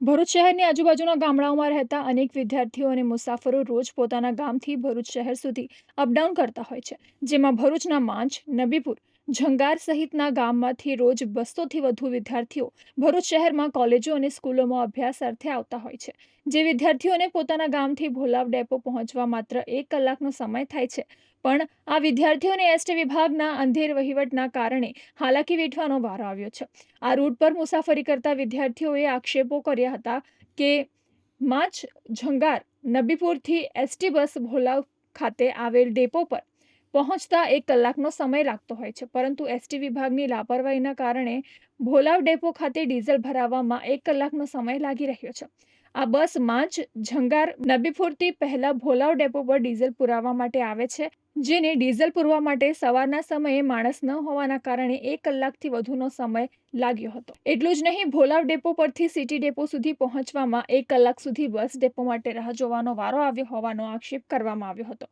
ભરૂચ શહેરની આજુબાજુના ગામડાઓમાં રહેતા અનેક વિદ્યાર્થીઓ અને મુસાફરો રોજ પોતાના ગામથી ભરૂચ શહેર સુધી અપડાઉન કરતા હોય છે, જેમાં ભરૂચના માંચ, નબીપુર ઝંગાર સહિતના ગામમાંથી રોજ બસોથી વધુ વિદ્યાર્થીઓ ભરૂચ શહેરમાં કોલેજો અને સ્કૂલોમાં અભ્યાસ અર્થે આવતા હોય છે. જે વિદ્યાર્થીઓને પોતાના ગામથી ભોલાવ ડેપો પહોંચવા માત્ર એક કલાકનો સમય થાય છે, પણ આ વિદ્યાર્થીઓને એસટી વિભાગના અંધેર વહીવટના કારણે હાલાકી વેઠવાનો વારો આવ્યો છે. આ રૂટ પર મુસાફરી કરતા વિદ્યાર્થીઓએ આક્ષેપો કર્યા હતા કે માચ ઝંગાર નબીપુરથી એસટી બસ ભોલાવ ખાતે આવેલ ડેપો પર પહોંચતા એક કલાકનો સમય લાગતો હોય છે. પરંતુ એસટી વિભાગની લાપરવાહીના કારણે ભોલાવ ડેપો ખાતે ડીઝલ ભરાવવામાં એક કલાકનો સમય લાગી રહ્યો છે. આ બસ માંચ ઝંગાર નબીપુરથી પહેલા ભોલાવ ડેપો પર ડીઝલ પુરાવવા માટે આવે છે, જેને ડીઝલ પૂરવા માટે સવારના સમયે માણસ ન હોવાના કારણે એક કલાકથી વધુનો સમય લાગ્યો હતો. એટલું જ નહીં, ભોલાવ ડેપો પરથી સિટી ડેપો સુધી પહોંચવામાં એક કલાક સુધી બસ ડેપો માટે રાહ જોવાનો વારો આવ્યો હોવાનો આક્ષેપ કરવામાં આવ્યો હતો.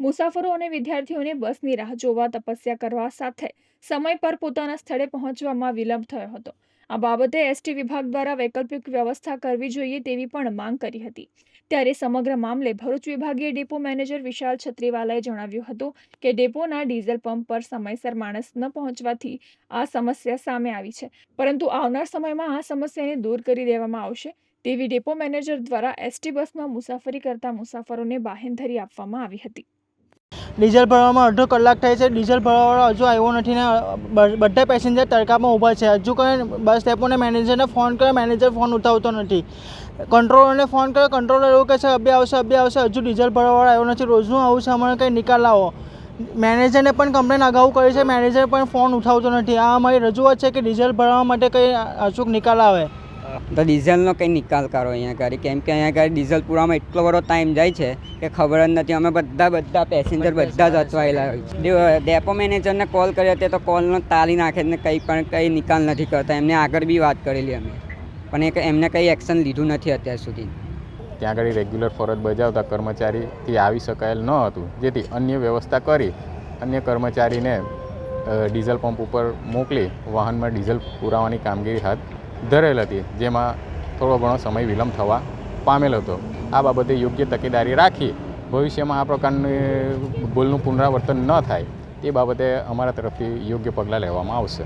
મુસાફરો અને વિદ્યાર્થીઓને બસની રાહ જોવા, તપસ્યા કરવા સાથે સમય પર પોતાના સ્થળે પહોંચવામાં વિલંબ થયો હતો. આ બાબતે એસટી વિભાગ દ્વારા વૈકલ્પિક વ્યવસ્થા કરવી જોઈએ તેવી પણ માંગ કરી હતી. ત્યારે સમગ્ર મામલે ભરૂચ વિભાગીય ડેપો મેનેજર વિશાલ છત્રીવાલાએ જણાવ્યું હતું કે ડેપોના ડીઝલ પંપ પર સમયસર માણસ ન પહોંચવાથી આ સમસ્યા સામે આવી છે. પરંતુ આવનાર સમયમાં આ સમસ્યાને દૂર કરી દેવામાં આવશે તેવી ડેપો મેનેજર દ્વારા એસટી બસમાં મુસાફરી કરતા મુસાફરોને બાહેંધરી આપવામાં આવી હતી. ડીઝલ ભરવામાં અડધો કલાક થાય છે. ડીઝલ ભરવાવાળો હજુ આવ્યો નથી ને બધા પેસેન્જર તડકામાં ઊભા છે. હજુ કોઈ બસ ડેપોને મેનેજરને ફોન કર્યો મેનેજર ફોન ઉઠાવતો નથી. કંટ્રોલરને ફોન કર્યો કંટ્રોલર એવું કહે છે અબે આવશે અબે આવશે. હજુ ડીઝલ ભરવાવાળો આવ્યો નથી. રોજનું આવું છે અમારે કંઈ નિકાલ લાવો. મેનેજરને પણ કમ્પ્લેન અગાઉ કરી છે. મેનેજર પણ ફોન ઉઠાવતો નથી. આ અમારી રજૂઆત છે કે ડીઝલ ભરવા માટે કંઈ અચૂક નિકાલ આવે. તો ડીઝલનો કંઈ નિકાલ કરો અહીંયા કરી કેમ કે અહીંયા આગળ ડીઝલ પૂરામાં એટલો બધો ટાઈમ જાય છે કે ખબર જ નથી. અમે બધા બધા પેસેન્જર બધા જ અચવાયેલા હોય ડેપો મેનેજરને કોલ કર્યો હતો તો કોલનો તાલી નાખે ને કંઈ પણ કંઈ નિકાલ નથી કરતા. એમને આગળ બી વાત કરેલી અમે. પણ એ એમને કંઈ એક્શન લીધું નથી અત્યાર સુધી. ત્યાં આગળ રેગ્યુલર ફરજ બજાવતા કર્મચારીથી આવી શકાયેલ ન હતું. જેથી અન્ય વ્યવસ્થા કરી અન્ય કર્મચારીને ડીઝલ પંપ ઉપર મોકલી વાહનમાં ડીઝલ પુરાવાની કામગીરી હાથ ધરેલ હતી, જેમાં થોડો ઘણો સમય વિલંબ થવા પામેલ હતો. આ બાબતે યોગ્ય તકેદારી રાખી ભવિષ્યમાં આ પ્રકારની ભૂલનું પુનરાવર્તન ન થાય, તે બાબતે અમારા તરફથી યોગ્ય પગલાં લેવામાં આવશે.